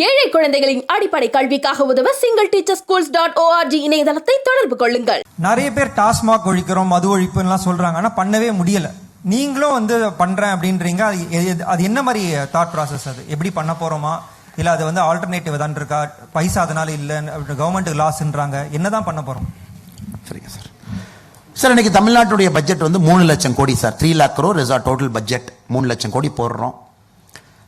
ஏழை குழந்தைகளின் அடிப்படை கல்விக்காக உதவ single teacher schools dot O R G இணையதளத்தை தொடர்பு கொள்ளுங்கள். நிறைய பேர் டாஸ்மாக் ஒழிக்கிறோம் மது ஒழிப்புலாம் சொல்றாங்க. ஆனா பண்ணவே முடியல. நீங்களும் வந்து பண்றேன் அப்படின்றீங்க. அது எது- அது என்ன மாதிரி தாட் ப்ராசஸ் அது? எப்படி பண்ண போறோமா? இல்ல அது வந்து ஆல்டர்னேட்டிவ் தான் இருக்கா? பைசா அதனால இல்ல கவர்மெண்ட்டுக்கு லாஸ்ன்றாங்க என்னதான் பண்ண போறோம்? சரிங்க சார். சார் இன்னைக்கு தமிழ்நாட்டுடைய பட்ஜெட் வந்து மூணு லட்சம் கோடி sir. Three lakh crore is our total budget மூணு லட்சம் கோடி போடுறோம்.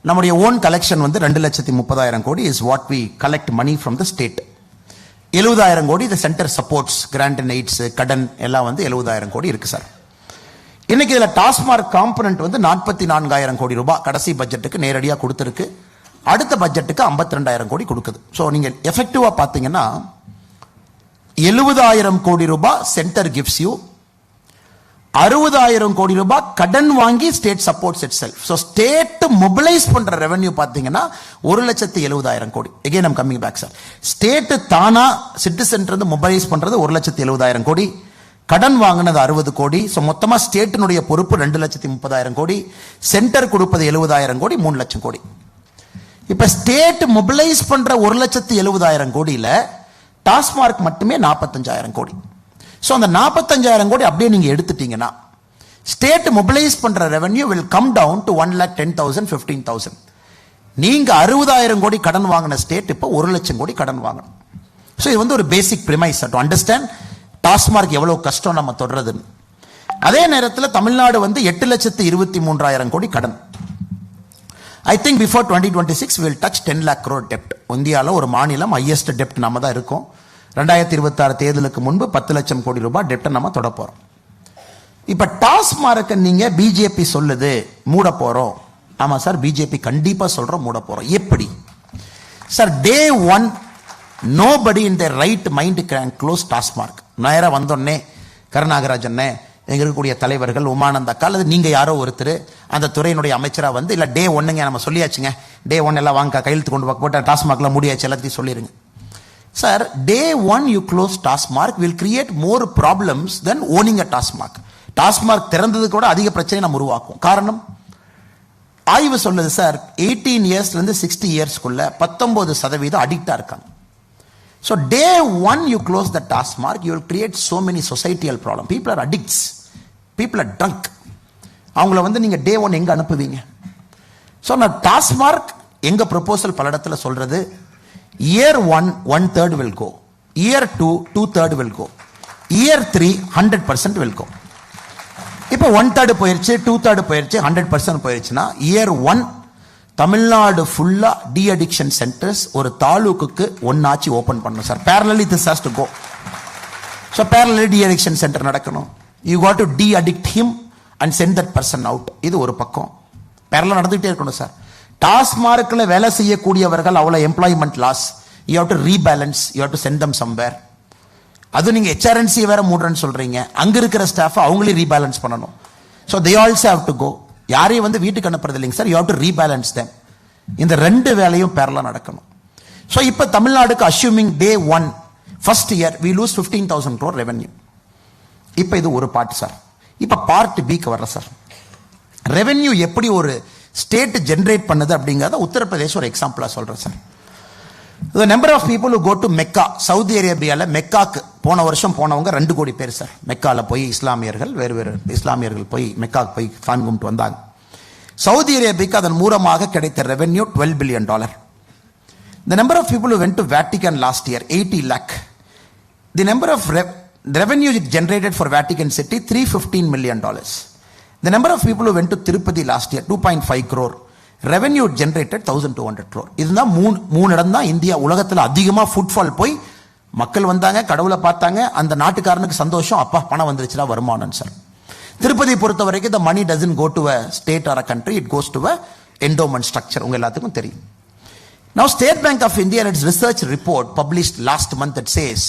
நம்முடைய ஓன் கலெக்ஷன் வந்து ரெண்டு லட்சத்தி முப்பதாயிரம் கோடி is what we collect money from the state எழுபதாயிரம் கோடி இந்த centre supports grant and aids கடன் எல்லாம் வந்து எழுபதாயிரம் கோடி இருக்கு சார் இன்னைக்கு இதில் டாஸ்மார்க் காம்பனன்ட் வந்து நாற்பத்தி நான்காயிரம் கோடி ரூபாய் கடைசி பட்ஜெட்டுக்கு நேரடியாக கொடுத்துருக்கு. அடுத்த பட்ஜெட்டுக்கு ஐம்பத்தி ரெண்டாயிரம் கோடி கொடுக்குது. ஸோ நீங்கள் எஃபெக்டிவாக பார்த்தீங்கன்னா எழுபதாயிரம் கோடி ரூபாய் சென்டர் கிஃப்ட்ஸ் யூ அறுபதாயிரம் கோடி ரூபாய் கடன் வாங்கி state supports itself so state mobilise பண்ற ரெவென்யூ பார்த்தீங்கன்னா ஒரு லட்சத்து எழுபதாயிரம் கோடி. எகைன் நம் கம்மிங் பேக் சார் ஸ்டேட் தானா சிட்டிசன் இருந்து மொபைலைஸ் பண்றது ஒரு லட்சத்து எழுபதாயிரம் கோடி. கடன் வாங்கினது அறுபது கோடி. ஸோ மொத்தமாக ஸ்டேட்டினுடைய பொறுப்பு ரெண்டு லட்சத்தி முப்பதாயிரம் கோடி. சென்டர் கொடுப்பது எழுபதாயிரம் கோடி மூணு லட்சம் கோடி. இப்போ ஸ்டேட் மொபிலைஸ் பண்ற ஒரு லட்சத்து எழுபதாயிரம் கோடியில் டாஸ்மார்க் மட்டுமே நாற்பத்தஞ்சாயிரம் கோடி. ஸோ அந்த நாற்பத்தஞ்சாயிரம் கோடி அப்படியே நீங்கள் எடுத்துட்டீங்கன்னா ஸ்டேட் மொபிலைஸ் பண்ணுற revenue will come down to one lakh ten thousand fifteen thousand நீங்கள் அறுபதாயிரம் கோடி கடன் வாங்கின ஸ்டேட் இப்போ ஒரு லட்சம் கோடி கடன் வாங்கணும். ஸோ இது வந்து ஒரு basic premise to understand TASMAC எவ்வளோ கஷ்டம் நம்ம தொடர்றதுன்னு அதே நேரத்தில் தமிழ்நாடு வந்து எட்டு லட்சத்து இருபத்தி மூன்றாயிரம் கோடி கடன். I think before twenty twenty six will touch ten lakh crore டெப்ட் இந்தியாவில் ஒரு மாநிலம் ஹையஸ்ட் டெப்ட் நம்ம தான் இருக்கோம். ரெண்டாயிரத்தி இருபத்தாறு தேர்தலுக்கு முன்பு பத்து லட்சம் கோடி ரூபாய் டெப்டை நம்ம தொட போகிறோம் இப்போ டாஸ்மார்க்கை நீங்க பிஜேபி சொல்லுது மூட போறோம். ஆமாம் சார் பிஜேபி கண்டிப்பாக சொல்கிறோம் மூட போகிறோம் எப்படி? Sir day one nobody in the right mind can close TASMAC நேராக வந்தோடனே கருணாகராஜன்னே எங்க இருக்கக்கூடிய தலைவர்கள் உமானந்த அக்கா அல்லது நீங்கள் யாரோ ஒருத்தர் அந்த துறையினுடைய அமைச்சராக வந்து இல்லை டே ஒன்னுங்க நம்ம சொல்லியாச்சுங்க. டே ஒன் எல்லாம் வாங்க கையெழுத்து கொண்டு போக போட்டு டாஸ்மார்க்ல முடியாச்சு எல்லாத்தையும் சொல்லிடுங்க sir day one you close TASMAC will create more problems then owning a TASMAC TASMAC திறந்தது கூட அதிக பிரச்சனை நம்ம உருவாக்கும். காரணம்? ஆய்வு சொல்லுது சார் எயிட்டீன் இயர்ஸ்லேருந்து சிக்ஸ்டி இயர்ஸ்க்குள்ள பத்தொம்போது சதவீதம் அடிக்டாக இருக்காங்க. So day one you close the TASMAC you will create so many societal problem people are addicts people are drunk அவங்கள வந்து நீங்கள் டே ஒன் எங்கே அனுப்புவீங்க? ஸோ நான் டாஸ்மார்க் எங்கள் ப்ரொபோசல் பல இடத்துல சொல்கிறது year one one third will go year two two third will go year three hundred percent will go இப்போ ஒன் தேர்டு போயிருச்சு டூ தேர்டு போயிருச்சு ஹண்ட்ரட் பர்சன்ட் போயிருச்சுன்னா இயர் ஒன் தமிழ்நாடு ஃபுல்லா டி அடிக்ஷன் சென்டர்ஸ் ஒரு தாலுக்குக்கு ஒன்னாச்சு ஓபன் பண்ணணும் sir parallely this has to go so parallely de addiction centre நடக்கணும். You got to de addict him and send that person out இது ஒரு பக்கம். பேரலாக நடந்துகிட்டே இருக்கணும் சார் டாஸ்மார்க்கில் வேலை செய்யக்கூடியவர்கள் அவ்வளோ employment loss you have to rebalance you have to send them somewhere அது நீங்கள் ஹெச்ஆர்என்சி வேற மூடுறேன்னு சொல்கிறீங்க அங்கே இருக்கிற ஸ்டாஃப் அவங்களே ரீபேலன்ஸ் பண்ணணும். So they also have to go யாரையும் வந்து வீட்டுக்கு அனுப்புறது இல்லைங்க sir you have to rebalance them இந்த ரெண்டு வேலையும் பேரலாக நடக்கணும். ஸோ இப்போ தமிழ்நாடுக்கு assuming day one first year we lose fifteen thousand crore revenue இப்போ இது ஒரு பார்ட் சார் இப்போ பார்ட் பிக்கு வர்ற சார் ரெவென்யூ எப்படி ஒரு ஸ்டேட் ஜென்ரேட் பண்ணுது அப்படிங்கிறத உத்தரப்பிரதேஷ் ஒரு எக்ஸாம்பிளாக சொல்கிறேன் sir the number of people go to Mecca Saudi அரேபியாவில் மெக்காக்கு போன வருஷம் போனவங்க ரெண்டு கோடி பேர் சார் மெக்காவில் போய் இஸ்லாமியர்கள் வேறு வேறு இஸ்லாமியர்கள் போய் மெக்காக்கு போய் சாமி கும்பிட்டு வந்தாங்க. சவுதி அரேபியாவுக்கு அதன் மூலமாக கிடைத்த revenue twelve billion dollar the number of people went to Vatican last year eighty lakh the number of revenue generated for Vatican city three fifteen million dollars The number of people who Tirupati last year two point five crore. Revenue generated thousand two hundred crore இதுதான் மூணு மூணு இடம் தான் India உலகத்தில் அதிகமாக footfall போய் மக்கள் வந்தாங்க கடவுளை பார்த்தாங்க அந்த நாட்டுக்காரனுக்கு சந்தோஷம் அப்பா பணம் வந்துருச்சுன்னா வருமானம் சார் திருப்பதி பொறுத்த வரைக்கும் the money doesn't go to a state or a country it goes to a endowment structure உங்கள் எல்லாத்துக்கும் தெரியும் now State Bank of India its research report publish last month it says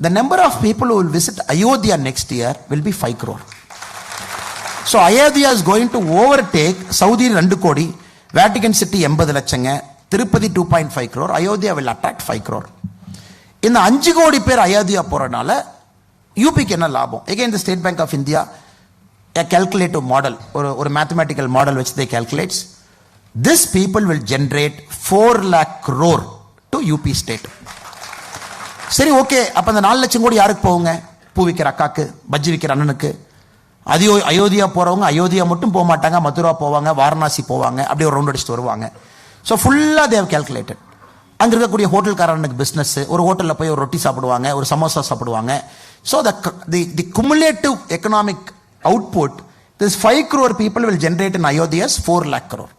the number of people will visit Ayodhya next year will be five crore so Ayodhya is going to overtake Saudi ரெண்டு கோடி Vatican city எண்பது லட்சங்க Tirupati two point five crore Ayodhya will attract five crore இந்த அஞ்சு கோடி பேர் அயோத்தியா போகிறனால யூபிக்கு என்ன லாபம்? எகைன் இந்த State Bank of India calculative model ஒரு ஒரு மேத்தமேட்டிக்கல் மாடல் வச்சு they calculates this people will generate four lakh crore to UP state சரி ஓகே அப்போ அந்த நாலு லட்சம் கோடி யாருக்கு போகுங்க? பூ விற்கிற அக்காக்கு பஜ்ஜி விற்கிற அண்ணனுக்கு. அதியோ அயோத்தியா போறவங்க அயோத்தியா மட்டும் போக மாட்டாங்க மதுரா போவாங்க வாரணாசி போவாங்க அப்படி ஒரு ரவுண்ட் அடிச்சுட்டு வருவாங்க. ஸோ ஃபுல்லாக தேவ் கேல்குலேட்டட் அங்கே இருக்கக்கூடிய ஹோட்டல்காரனுக்கு பிஸ்னஸ் ஒரு ஹோட்டலில் போய் ஒரு ரொட்டி சாப்பிடுவாங்க ஒரு சமோசா சாப்பிடுவாங்க. So the the the cumulative economic output this five crore people will generate in Ayodhya's four lakh crore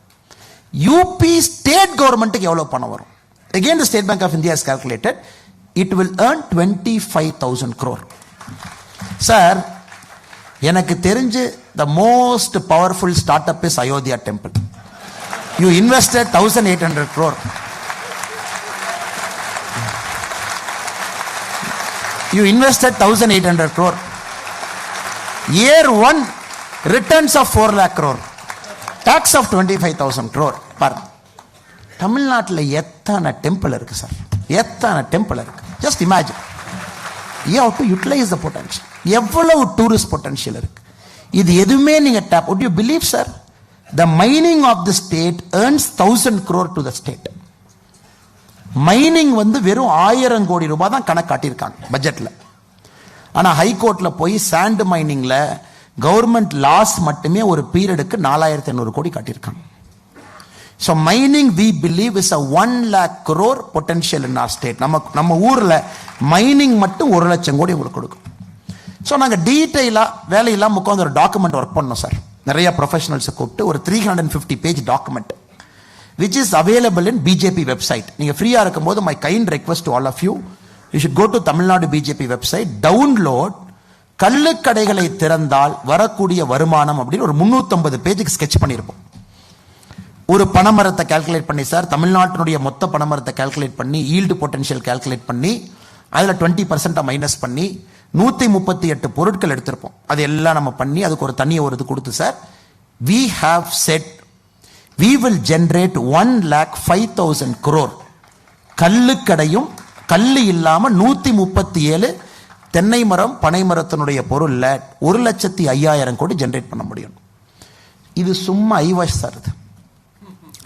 UP state கவர்மெண்ட்டுக்கு எவ்வளோ பணம் வரும்? Again the State Bank of India is calculated it will earn twenty five thousand crore sir எனக்கு தெரிஞ்சு the most powerful startup is Ayodhya temple you invested thousand eight hundred crore you invested thousand eight hundred crore year one returns of four lakh crore tax of twenty five thousand crore பாருங்க தமிழ்நாட்டில் எத்தனை temple இருக்கு sir எத்தனை temple இருக்கு? Just imagine you have to utilise the potential எவ்வளவு tourist potential இருக்கு. இது எதுவுமே நீங்க tap would you believe sir the mining of the state earns thousand crore to the state mining வந்து வெறும் ஆயிரம் கோடி ரூபாய் தான் கணக்கு காட்டியிருக்காங்க பட்ஜெட்டில் ஆனால் ஹைகோர்ட்டில் போய் சாண்ட் மைனிங்கில் கவர்மெண்ட் லாஸ் மட்டுமே ஒரு பீரியடுக்கு நாலாயிரத்தி ஐநூறு கோடி காட்டியிருக்காங்க. So mining we believe is a one lakh crore potential in our state நம்ம நம்ம ஊரில் மைனிங் மட்டும் ஒரு லட்சம் கோடி உங்களுக்கு கொடுக்கும். ஸோ நாங்கள் டீட்டெயிலாக வேலையெல்லாம் உட்காந்து ஒரு டாக்குமெண்ட் ஒர்க் பண்ணோம் சார் நிறைய ப்ரொஃபஷனல்ஸை கூப்பிட்டு ஒரு three hundred fifty page document which is available in BJP website நீங்கள் ஃப்ரீயாக இருக்கும்போது my kind request all of you you should go to Tamil Nadu BJP website download கள்ளுக்கடைகளை திறந்தால் வரக்கூடிய வருமானம் அப்படின்னு ஒரு முந்நூற்றம்பது பேஜுக்கு ஸ்கெட்ச் பண்ணியிருப்போம். ஒரு பணமரத்தை கால்குலேட் பண்ணி சார் தமிழ்நாட்டினுடைய மொத்த பணமரத்தை கால்குலேட் பண்ணி ஈல்டு பொட்டன்ஷியல் கால்குலேட் பண்ணி அதில் டுவெண்ட்டி பர்சன்ட்டை மைனஸ் பண்ணி நூற்றி முப்பத்தி எட்டு பொருட்கள் எடுத்திருப்போம். அது எல்லாம் நம்ம பண்ணி அதுக்கு ஒரு தனியை ஒரு இது கொடுத்து sir we have said we will generate one lakh five thousand crore கல்லுக்கடையும் கல் இல்லாமல் நூற்றி முப்பத்தி ஏழு தென்னை மரம் பனை மரத்தினுடைய பொருள்ல ஒரு லட்சத்தி ஐயாயிரம் கோடி ஜென்ரேட் பண்ண முடியும். இது சும்மா ஐவாஷ் சார் இது.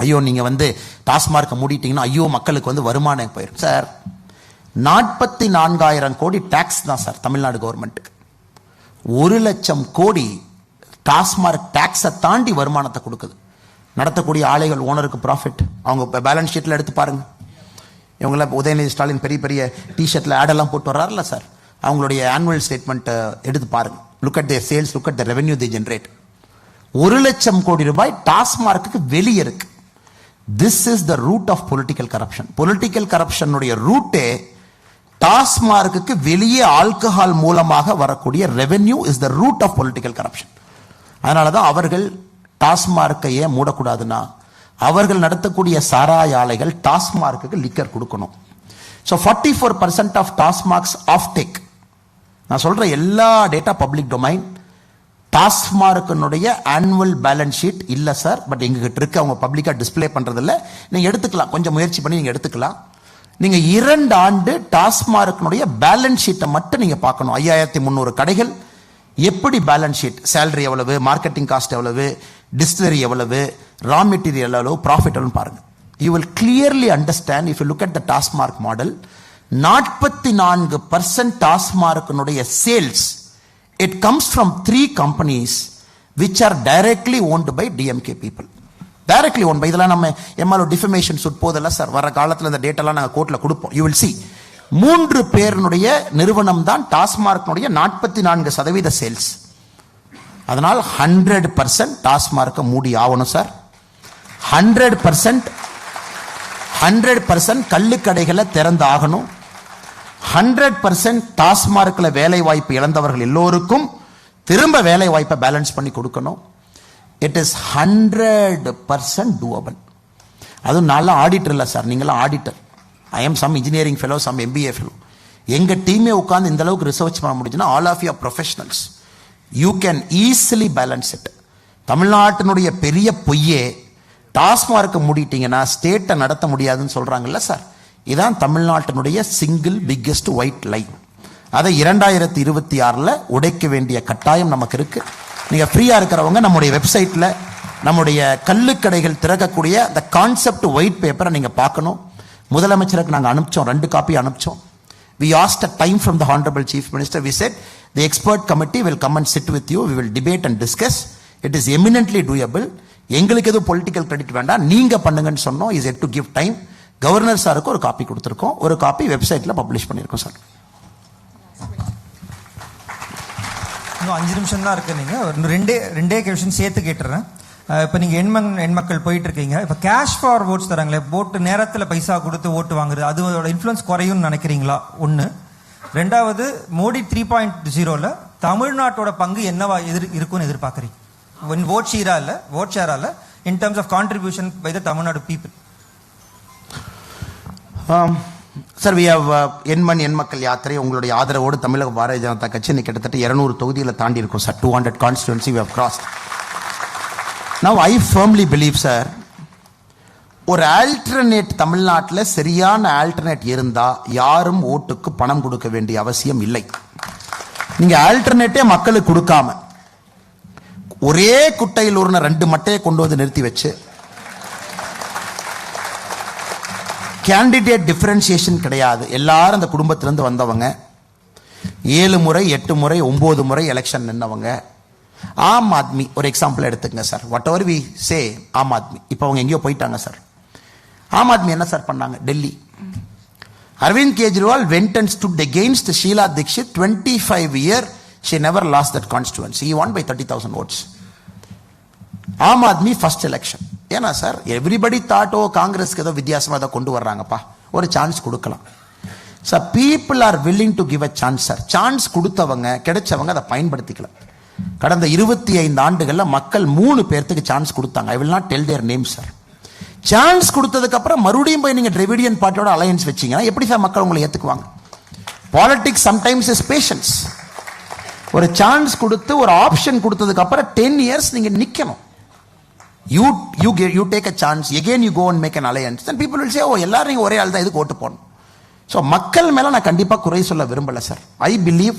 ஐயோ நீங்க வந்து டாஸ்மார்க்கை மூடிட்டீங்கன்னா ஐயோ மக்களுக்கு வந்து வருமானம் போயிடும் சார் நாற்பத்தி நான்காயிரம் கோடி டேக்ஸ் தான் சார் தமிழ்நாடு கவர்மெண்ட்டுக்கு ஒரு லட்சம் கோடி டாஸ்மார்க் டேக்ஸை தாண்டி வருமானத்தை கொடுக்குது. நடத்தக்கூடிய ஆலைகள் ஓனருக்கு ப்ராஃபிட் அவங்க பேலன்ஸ் ஷீட்டில் எடுத்து பாருங்கள் இவங்கள உதயநிதி ஸ்டாலின் பெரிய பெரிய டிஷர்ட்டில் ஆடெல்லாம் போட்டு வர்றாருல சார் அவங்களுடைய ஆனுவல் ஸ்டேட்மெண்ட்டை எடுத்து பாருங்கள் look at their sales look at the revenue the generate ஒரு லட்சம் கோடி ரூபாய் டாஸ்மார்க்கு வெளியே இருக்கு. This is the root of political corruption political கரப்ஷனுடைய ரூட்டே டாஸ்மார்க்கு வெளியே ஆல்கஹால் மூலமாக வரக்கூடிய revenue is the root of political corruption அதனால தான் அவர்கள் டாஸ்மார்க்கை ஏன் மூடக்கூடாதுன்னா அவர்கள் நடத்தக்கூடிய சாராய ஆலைகள் டாஸ்மார்க்கு லிக்கர் கொடுக்கணும். So forty four percent of TASMAC's offtake நான் சொல்ற எல்லா டேட்டா பப்ளிக் டொமைன் டாஸ்மார்க்கினுடைய ஆனுவல் பேலன்ஸ் ஷீட் இல்லை சார் பட் எங்ககிட்ட இருக்கு அவங்க பப்ளிக்காக டிஸ்ப்ளே பண்ணுறதில்ல நீங்கள் எடுத்துக்கலாம் கொஞ்சம் முயற்சி பண்ணி நீங்கள் எடுத்துக்கலாம். நீங்க இரண்டு ஆண்டு டாஸ்மார்க்னுடைய பேலன்ஸ் ஷீட்டை மட்டும் நீங்க பார்க்கணும். ஐயாயிரத்தி முந்நூறு கடைகள். எப்படி பேலன்ஸ் ஷீட்? சேலரி எவ்வளவு? மார்க்கெட்டிங் காஸ்ட் எவ்வளவு? டிஸ்டிலரி எவ்வளவு? ரா மெட்டீரியல் எவ்வளவு? ப்ராஃபிட் எவ்வளவு பாருங்க. You will clearly understand if you look at the TASMAC model நாற்பத்தி நான்கு percent டாஸ்மார்க்கினுடைய sales it comes from three companies which are directly owned by DMK people directly owned by இதெல்லாம் நம்ம எம்எல்ஓ defamation சுட் போதெல்லாம் sir வர காலத்தில் இந்த டேட்டெல்லாம் நாங்கள் கோர்ட்டில் கொடுப்போம். யூ வில் சி மூன்று பேருனுடைய நிறுவனம் தான் டாஸ்மார்க்கினுடைய நாற்பத்தி நான்கு சதவீத சேல்ஸ் அதனால் ஹண்ட்ரட் பர்சன்ட் டாஸ்மார்க்கை மூடி ஆகணும் sir hundred percent hundred percent கள்ளுக்கடைகளை திறந்து ஆகணும். ஹண்ட்ரட் பர்சன்ட் டாஸ்மார்க்கில் வேலை வாய்ப்பு இழந்தவர்கள் எல்லோருக்கும் திரும்ப வேலை வாய்ப்பை பேலன்ஸ் பண்ணி கொடுக்கணும். It is hundred percent doable அதுவும் நல்லா ஆடிட்டர் இல்லை சார் நீங்களாம் auditor I am some engineering fellow some MBA fellow எங்கள் டீமே உட்காந்து இந்த அளவுக்கு ரிசர்ச் பண்ண முடிஞ்சுன்னா all of your professionals you can easily balance it தமிழ்நாட்டினுடைய பெரிய பொய்யே டாஸ்மார்க்கை மூடிட்டீங்கன்னா ஸ்டேட்டை நடத்த முடியாதுன்னு சொல்கிறாங்கல்ல சார் இதான் தமிழ்நாட்டினுடைய சிங்கிள் பிக்கெஸ்ட் ஒயிட் லைன் அதை இரண்டாயிரத்தி இருபத்தி ஆறில் உடைக்க வேண்டிய கட்டாயம் நமக்கு இருக்குது நீங்கள் ஃப்ரீயாக இருக்கிறவங்க நம்முடைய வெப்சைட்டில் நம்முடைய கல்லுக்கடைகள் திறக்கக்கூடிய அந்த கான்செப்ட் ஒயிட் பேப்பரை நீங்கள் பார்க்கணும். முதலமைச்சருக்கு நாங்கள் அனுப்பிச்சோம் ரெண்டு copy அனுப்பிச்சோம். We asked a time from the honourable chief minister we said the expert committee will come and sit with you we will debate and discuss it is eminently doable எங்களுக்கு எதுவும் political credit வேண்டாம். நீங்கள் பண்ணுங்கன்னு சொன்னோம். Is it to give time governor சாருக்கு ஒரு copy கொடுத்துருக்கோம். ஒரு காப்பி வெப்சைட்டில் பப்ளிஷ் பண்ணியிருக்கோம் சார். இன்னும் அஞ்சு நிமிஷம் தான் இருக்கு நீங்க. இன்னும் ரெண்டே ரெண்டே கொஷின் சேர்த்து கேட்டுறேன். இப்போ நீங்கள் நீங்க எண்மன் எண்மக்கள் போயிட்டு இருக்கீங்க இப்ப கேஷ் ஃபார் ஓட்ஸ் தராங்களே ஓட்டு நேரத்தில் பைசா கொடுத்து ஓட்டு வாங்குறது அதோட இன்ஃப்ளூயன்ஸ் குறையும்னு நினைக்கிறீங்களா? ஒன்று ரெண்டாவது மோடி த்ரீ பாயிண்ட் ஜீரோல தமிழ்நாட்டோட பங்கு என்னவா எதிர் இருக்கும்னு எதிர்பார்க்குறீங்க? ஓட் ஷீரா இல்லை vote ஷேரா in terms of contribution by the Tamil Nadu people sir we have எண்மண் எண் மக்கள் யாத்திரை உங்களுடைய ஆதரவோடு தமிழக பாரதிய ஜனதா கட்சி இன்னைக்கு கிட்டத்தட்ட இருநூறு தொகுதியில் தாண்டி இருக்கும் sir. Two hundred constituency we have cross now I firmly believe sir ஒரு ஆல்டர்னேட் தமிழ்நாட்டில் சரியான ஆல்டர்னேட் இருந்தால் யாரும் ஓட்டுக்கு பணம் கொடுக்க வேண்டிய அவசியம் இல்லை. நீங்கள் ஆல்டர்னேட்டே மக்களுக்கு கொடுக்காம ஒரே குட்டையில் ஒரு ரெண்டு மட்டையை கொண்டு வந்து நிறுத்தி வச்சு கேண்டிடேட் டிஃபரன்சியேஷன் கிடையாது. எல்லாரும் அந்த குடும்பத்திலேருந்து வந்தவங்க. ஏழு முறை எட்டு முறை ஒம்பது முறை எலெக்ஷன் நின்னவங்க. ஆம் ஆத்மி ஒரு எக்ஸாம்பிள் எடுத்துங்க sir whatever we say Aam Aadmi. இப்போ அவங்க எங்கேயோ போயிட்டாங்க சார் ஆம் ஆத்மி என்ன சார் பண்ணாங்க? Delhi. Arvind Kejriwal went and stood against Sheila Dikshit twenty five year she never lose that constituency won by thirty thousand votes Aam Aadmi first election ஏன்னா sir everybody தாட்டோ காங்கிரஸ்க்கு ஏதோ வித்தியாசமா ஏதோ கொண்டு வர்றாங்கப்பா. ஒரு சான்ஸ் கொடுக்கலாம். Sir people are willing to give a chance sir. Chance கொடுத்தவங்க கிடைச்சவங்க அதை பயன்படுத்திக்கல. கடந்த இருபத்தி ஐந்து ஆண்டுகள்ல மக்கள் மூணு பேர்த்துக்கு சான்ஸ் கொடுத்தாங்க. I will not tell their name sir. Chance கொடுத்ததுக்கு அப்புறம் மறுபடியும் போய் நீங்க டிரெவிடியன் பார்ட்டியோட அலையன்ஸ் வச்சீங்கன்னா எப்படி சார் மக்கள் உங்களை ஏற்றுக்குவாங்க பாலிட்டிக்ஸ் சம்டைம்ஸ் இஸ் பேஷன்ஸ் ஒரு சான்ஸ் கொடுத்து ஒரு ஆப்ஷன் கொடுத்ததுக்கு அப்புறம் டென் இயர்ஸ் நீங்க நிக்கணும். You you you take a chance again you go and make an alliance then people will say oh எல்லாரும் ஒரே ஆள் தான் இதுக்கு ஓட்டு போடணும். ஸோ மக்கள் மேலே நான் கண்டிப்பாக குறை சொல்ல விரும்பலை sir I believe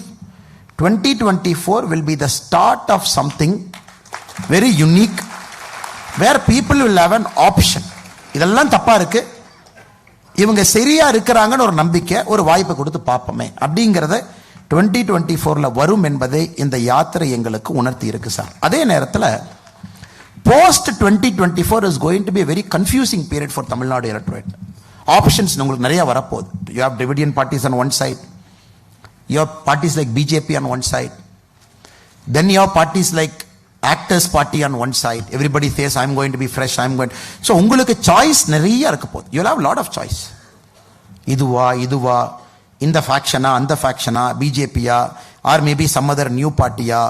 twenty twenty four will be the start of something very unique where people will have an option இதெல்லாம் தப்பாக இருக்குது இவங்க சரியா இருக்கிறாங்கன்னு ஒரு நம்பிக்கை ஒரு வாய்ப்பை கொடுத்து பார்ப்போமே. அப்படிங்கிறத டுவெண்ட்டி டுவெண்ட்டி ஃபோர்ல வரும் என்பதை இந்த யாத்திரை எங்களுக்கு உணர்த்தி இருக்கு சார் அதே நேரத்தில் post twenty twenty four is going to be very confusing period for Tamil Nadu electorate options உங்களுக்கு நிறைய வரப்போகுது. You have Dravidian parties on one side you have parties like BJP on one side then you have parties like actors party on one side. Everybody says going going to be fresh i'm going so உங்களுக்கு choice நிறைய இருக்க போகுது. You have lot of choice இதுவா இதுவா இந்த ஃபேக்ஷனா அந்த ஃபேக்ஷனா பிஜேபியா or maybe some other new பார்ட்டியா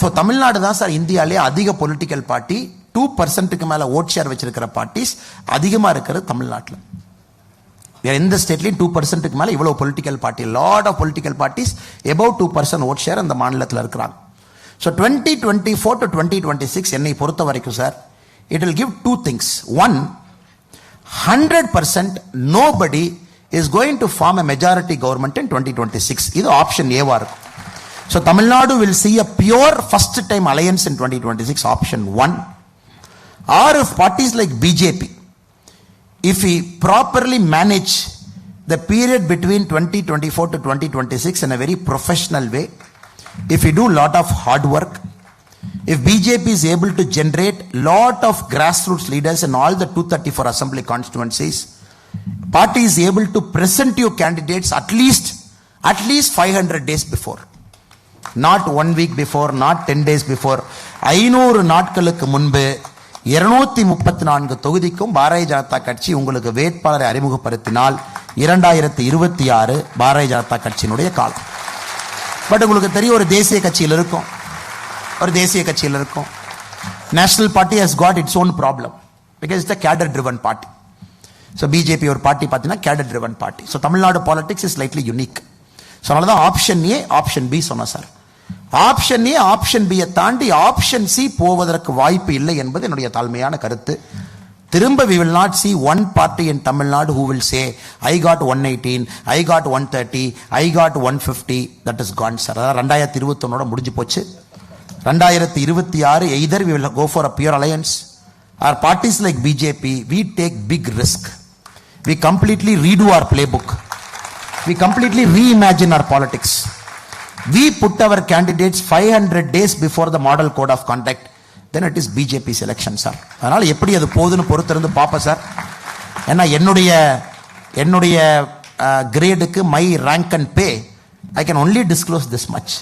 so Tamil Nadu தான் சார் இந்தியாவிலே அதிக பொலிட்டிக்கல் பார்ட்டி டூ பர்சன்ட்டுக்கு மேலே ஓட் ஷேர் வச்சிருக்கிற பார்ட்டிஸ் அதிகமாக இருக்கிறது தமிழ்நாட்டில் வேறு எந்த ஸ்டேட்லையும் டூ பர்சன்ட்டுக்கு மேலே இவ்வளோ political party lot of political parties above two percent vote share அந்த மாநிலத்தில் இருக்கிறாங்க. So twenty twenty four to twenty twenty six என்னை பொறுத்த வரைக்கும் sir it will give two things one hundred percent nobody is going to form a majority government in twenty twenty six இது option ஏவாக இருக்கும். So Tamil Nadu will see a pure first time alliance in 2026, option 1. Or if parties like BJP, if we properly manage the period between 2024 to 2026 in a very professional way, if we do lot of hard work, if BJP is able to generate lot of grassroots leaders in all the 234 assembly constituencies, party is able to present you candidates at least, at least 500 days before. Not one week before not ten days before ஐநூறு நாட்களுக்கு முன்பு இருநூத்தி முப்பத்தி நான்கு தொகுதிக்கும் பாரதிய ஜனதா கட்சி உங்களுக்கு வேட்பாளரை அறிமுகப்படுத்தினால் இரண்டாயிரத்தி இருபத்தி ஆறு பாரதிய ஜனதா கட்சியினுடைய காலம். பட் உங்களுக்கு தெரியும் ஒரு தேசிய கட்சியில் இருக்கும். ஒரு தேசிய கட்சியில் இருக்கும். National party has got its own problem because it's cadre driven party so BJP ஒரு பார்ட்டி பார்த்தீங்கன்னா cadre driven party so Tamil Nadu politics is lightly unique so அதனால தான் ஆப்ஷன் ஏ ஆப்ஷன் பி சொன்னேன் சார் ஆப்ஷன் ஏ ஆப்ஷன் பியை தாண்டி option C போவதற்கு வாய்ப்பு இல்லை என்பது என்னுடைய தாழ்மையான கருத்து. திரும்ப we will not see one party in Tamil Nadu who will say I got one eighteen I got one thirty I got one fifty that is gone sir அதாவது ரெண்டாயிரத்தி இருபத்தொன்னோட முடிஞ்சு போச்சு. ரெண்டாயிரத்தி இருபத்தி ஆறு either we will go for a pure alliance or parties like BJP we take big risk we completely redo our playbook we completely reimagine our politics we put our candidates 500 days before the model code of conduct. Then it is BJP selection sir அதனால எப்படி அது போகுதுன்னு பொறுத்திருந்து பார்ப்பேன் sir ஏன்னா என்னுடைய என்னுடைய கிரேடுக்கு my rank and pay I can only disclose this much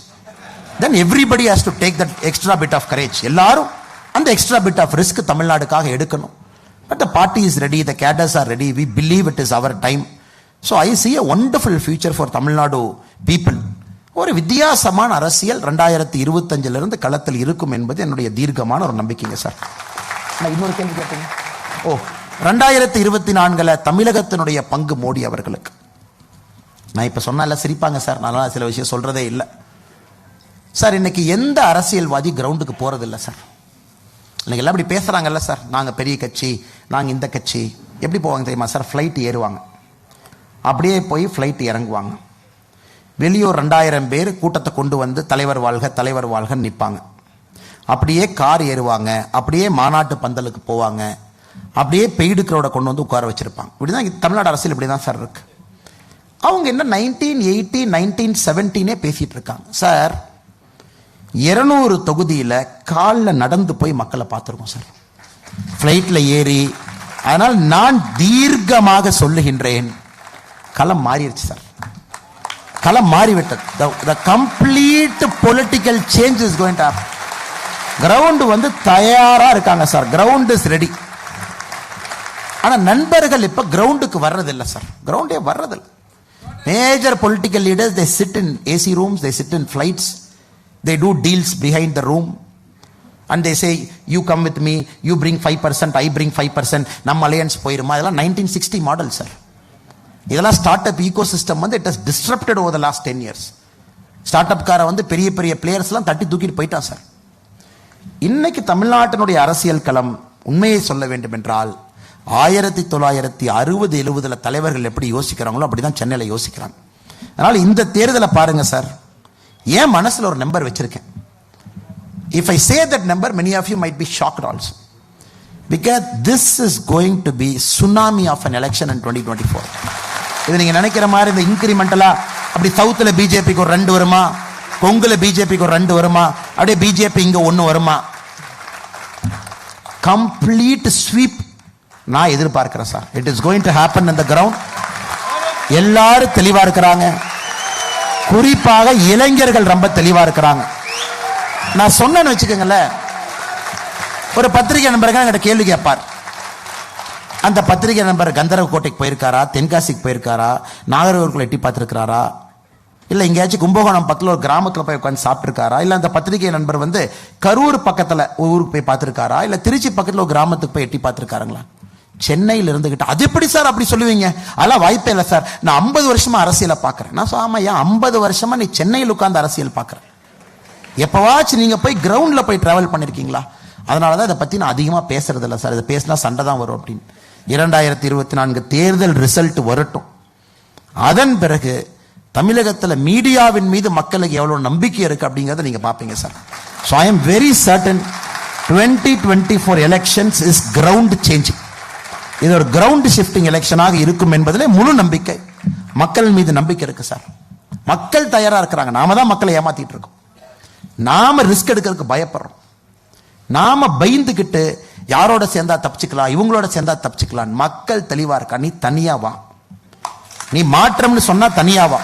then everybody has to take that extra bit of courage எல்லாரும் அந்த எக்ஸ்ட்ரா பிட் ஆஃப் ரிஸ்க் தமிழ்நாடுக்காக எடுக்கணும். But the party is ready the cadres are ready we believe it is our time so I see a wonderful future for Tamil Nadu people ஒரு வித்தியாசமான அரசியல் ரெண்டாயிரத்தி இருபத்தஞ்சுல இருந்து களத்தில் இருக்கும் என்பது என்னுடைய தீர்க்கமான ஒரு நம்பிக்கைங்க சார். நான் இன்னொரு கேள்வி கேட்டீங்க ஓ ரெண்டாயிரத்தி இருபத்தி நான்குல தமிழகத்தினுடைய பங்கு மோடி அவர்களுக்கு. நான் இப்ப சொன்னால சிரிப்பாங்க சார். நான் சில விஷயம் சொல்றதே இல்லை. சார் இன்னைக்கு எந்த அரசியல்வாதி கிரவுண்டுக்கு போறது இல்லை சார்? இன்னைக்கு எல்லாம் இப்படி பேசுறாங்கல்ல சார். நாங்க பெரிய கட்சி நாங்க இந்த கட்சி. எப்படி போவாங்க தெரியுமா சார்? ஃப்ளைட் ஏறுவாங்க. அப்படியே போய் ஃப்ளைட் இறங்குவாங்க. வெளியூர் ரெண்டாயிரம் பேர் கூட்டத்தை கொண்டு வந்து தலைவர் வாழ்க தலைவர் வாழ்கன்னு நிற்பாங்க அப்படியே கார் ஏறுவாங்க அப்படியே மாநாட்டு பந்தலுக்கு போவாங்க அப்படியே பெய்டுக்கிறோட கொண்டு வந்து உட்கார வச்சுருப்பாங்க. இப்படிதான் தான் தமிழ்நாடு அரசியல் இப்படி தான் சார் இருக்கு. அவங்க என்ன நைன்டீன் எயிட்டி நைன்டீன் செவன்டீனே பேசிட்டு இருக்காங்க. சார் இருநூறு தொகுதியில் காலில் நடந்து போய் மக்களை பார்த்துருக்கோம் சார். ஃப்ளைட்டில் ஏறி அதனால் நான் தீர்க்கமாக சொல்லுகின்றேன். களம் மாறிடுச்சு சார். களம் மாறிவிட்டது. The complete political change is going to ground வந்து தயாராக இருக்காங்க சார் கிரவுண்ட் இஸ் ரெடி ஆனால் நண்பர்கள் இப்போ கிரவுண்டுக்கு வர்றதில்லை சார் கிரவுண்டே வர்றதில்லை. Major political leaders they sit in AC rooms they sit in flights they do deals behind the room and they say you come with me you bring five percent I bring five percent நம்ம alliance போயிருமா? இதெல்லாம் nineteen sixty model sir இதெல்லாம் start up ecosystem வந்து it is disrupted over the last ten years start up காரை வந்து பெரிய பெரிய பிளேயர்ஸ்லாம் தட்டி தூக்கிட்டு போயிட்டான் சார். இன்னைக்கு தமிழ்நாட்டினுடைய அரசியல் களம் உண்மையை சொல்ல வேண்டும் என்றால் ஆயிரத்தி தொள்ளாயிரத்தி அறுபது எழுபதுல தலைவர்கள் எப்படி யோசிக்கிறாங்களோ அப்படிதான் சென்னையில் யோசிக்கிறாங்க. அதனால் இந்த தேர்தலை பாருங்க சார். ஏன் மனசில் ஒரு நம்பர் வச்சிருக்கேன். If I say that number many of you might be shocked also because this is going to be tsunami of an election and twenty twenty four இது நீங்க நினைக்கிற மாதிரி இந்த இன்கிரிமெண்டலா அப்படி சவுத்துல பிஜேபிக்கு ஒரு ரெண்டு வருமா? கொங்குல பிஜேபிக்கு ஒரு ரெண்டு வருமா? அப்படியே பிஜேபி இங்க ஒன்னு வருமா? கம்ப்ளீட் ஸ்வீப் நான் எதிர்பார்க்கிறேன் sir it is going to happen இந்த கிரவுண்ட் எல்லாரும் தெளிவா இருக்கிறாங்க. குறிப்பாக இளைஞர்கள் ரொம்ப தெளிவா இருக்கிறாங்க. நான் சொன்னேன்னு வச்சுக்கோங்களேன். ஒரு பத்திரிகை நண்பர்கள் என்கிட்ட கேள்வி கேட்பார். அந்த பத்திரிகை நண்பர் கந்தரவ கோட்டைக்கு போயிருக்காரா? தென்காசிக்கு போயிருக்காரா? நாகர்கோவில் எட்டி பார்த்துருக்காரா இல்லை எங்கேயாச்சும் கும்பகோணம் பக்கத்தில் ஒரு கிராமத்தில் போய் உட்காந்து சாப்பிட்ருக்காரா இல்லை அந்த பத்திரிகை நண்பர் வந்து கரூர் பக்கத்தில் ஊருக்கு போய் பார்த்துருக்காரா? இல்லை திருச்சி பக்கத்தில் ஒரு கிராமத்துக்கு போய் எட்டி பார்த்துருக்காருங்களா? சென்னையில் இருந்துகிட்டு அது எப்படி சார் அப்படி சொல்லுவீங்க? அதெல்லாம் வாய்ப்பே இல்லை சார். நான் ஐம்பது வருஷமா அரசியலை பார்க்குறேன். நான் சொல்லாம ஏன் ஐம்பது வருஷமா நீ சென்னையில் உட்காந்து அரசியல் பார்க்குறேன் எப்போவாச்சும் நீங்கள் போய் கிரவுண்டில் போய் ட்ராவல் பண்ணியிருக்கீங்களா அதனால தான் இதை பற்றி நான் அதிகமாக பேசுறதில்ல சார். இதை பேசினா சண்டை தான் வரும் அப்படின்னு. இரண்டாயிரத்தி இருபத்தி நான்கு தேர்தல் ரிசல்ட் வரட்டும். அதன் பிறகு தமிழகத்தில் மீடியாவின் மீது மக்களுக்கு எவ்வளோ நம்பிக்கை இருக்கு அப்படிங்கிறத நீங்க பார்ப்பீங்க sir so I am very certain twenty twenty four elections is ground changing இது ஒரு கிரவுண்ட் ஷிஃப்டிங் எலெக்ஷனாக இருக்கும் என்பதிலே முழு நம்பிக்கை. மக்கள் மீது நம்பிக்கை இருக்கு சார் மக்கள் தயாரா இருக்கிறாங்க. நாம தான் மக்களை ஏமாத்திட்டு இருக்கோம். நாம ரிஸ்க் எடுக்கிறதுக்கு பயப்படுறோம். நாம பயந்துக்கிட்டு யாரோட சேர்ந்தா தப்பிச்சுக்கலாம் இவங்களோட சேர்ந்தா தப்பிச்சுக்கலாம். மக்கள் தெளிவா இருக்கா? நீ தனியா வா. நீ மாற்றம்னு சொன்னா தனியா வா.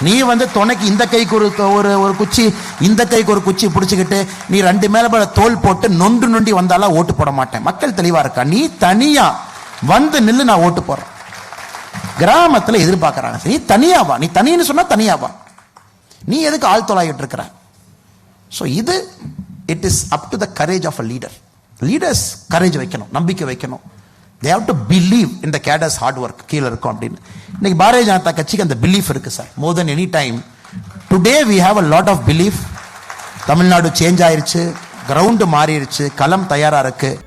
நீ வந்து துணைக்கு இந்த கைக்கு ஒரு ஒரு ஒரு குச்சி இந்த கைக்கு ஒரு குச்சி பிடிச்சிக்கிட்டு நீ ரெண்டு மேல மேல தோல் போட்டு நொண்டு நொண்டி வந்தாலும் ஓட்டு போட மாட்டேன். மக்கள் தெளிவா இருக்கா? நீ தனியா வந்து நில்லு நான் ஓட்டு போடுறேன். கிராமத்தில் எதிர்பார்க்கறாங்க. நீ தனியா வா. நீ தனின்னு சொன்னா தனியா வா. நீ எதுக்கு ஆள் தொலாயிட்டு இருக்கிற? ஸோ இது it is up to the courage of a leader leaders courage வைக்கணும் நம்பிக்கை வைக்கணும். தே ஹவ் டு பிலீவ் இந்த கேடர்ஸ் ஹார்ட் ஒர்க் கீழே இருக்கும் அப்படின்னு. இன்னைக்கு பாரதிய ஜனதா கட்சிக்கு அந்த பிலீஃப் இருக்கு sir more then any time today we have a lot of belief Tamil Nadu change ஆயிருச்சு. கிரவுண்டு மாறிடுச்சு களம் தயாராக இருக்குது